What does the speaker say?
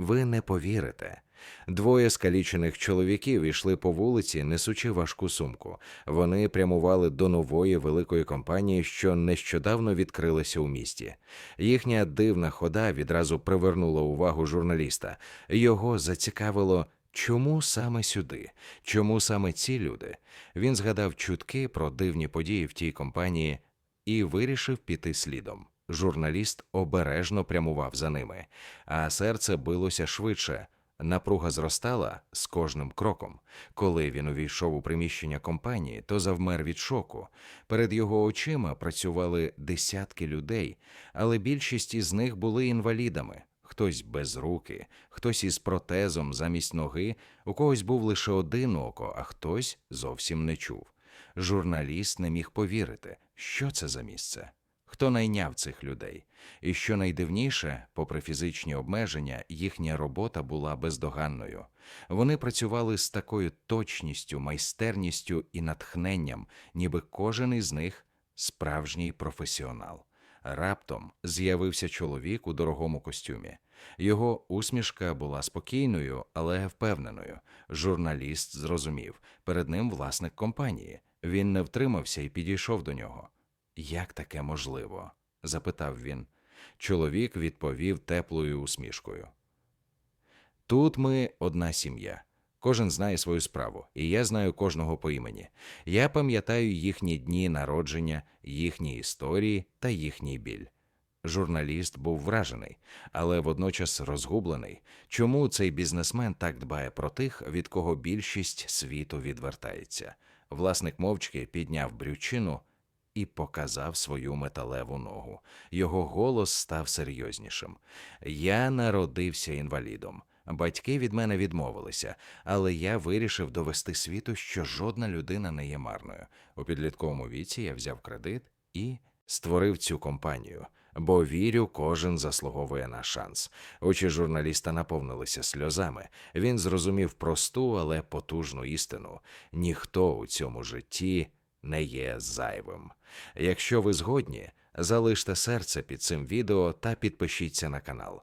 Ви не повірите. Двоє скалічених чоловіків йшли по вулиці, несучи важку сумку. Вони прямували до нової великої компанії, що нещодавно відкрилася у місті. Їхня дивна хода відразу привернула увагу журналіста. Його зацікавило, чому саме сюди, чому саме ці люди. Він згадав чутки про дивні події в тій компанії і вирішив піти слідом. Журналіст обережно прямував за ними, а серце билося швидше. Напруга зростала з кожним кроком. Коли він увійшов у приміщення компанії, то завмер від шоку. Перед його очима працювали десятки людей, але більшість із них були інвалідами. Хтось без руки, хтось із протезом замість ноги, у когось був лише один око, а хтось зовсім не чув. Журналіст не міг повірити, що це за місце. Хто найняв цих людей? І що найдивніше, попри фізичні обмеження, їхня робота була бездоганною. Вони працювали з такою точністю, майстерністю і натхненням, ніби кожен із них справжній професіонал. Раптом з'явився чоловік у дорогому костюмі. Його усмішка була спокійною, але впевненою. Журналіст зрозумів перед ним власник компанії. Він не втримався і підійшов до нього. Як таке можливо? запитав він. Чоловік відповів теплою усмішкою. Тут ми одна сім'я. Кожен знає свою справу, і я знаю кожного по імені. Я пам'ятаю їхні дні народження, їхні історії та їхній біль. Журналіст був вражений, але водночас розгублений, чому цей бізнесмен так дбає про тих, від кого більшість світу відвертається. Власник мовчки підняв брючину і показав свою металеву ногу. Його голос став серйознішим. Я народився інвалідом. Батьки від мене відмовилися, але я вирішив довести світу, що жодна людина не є марною. У підлітковому віці я взяв кредит і створив цю компанію. Бо вірю, кожен заслуговує на шанс. Очі журналіста наповнилися сльозами. Він зрозумів просту, але потужну істину: ніхто у цьому житті не є зайвим. Якщо ви згодні, залиште серце під цим відео та підпишіться на канал.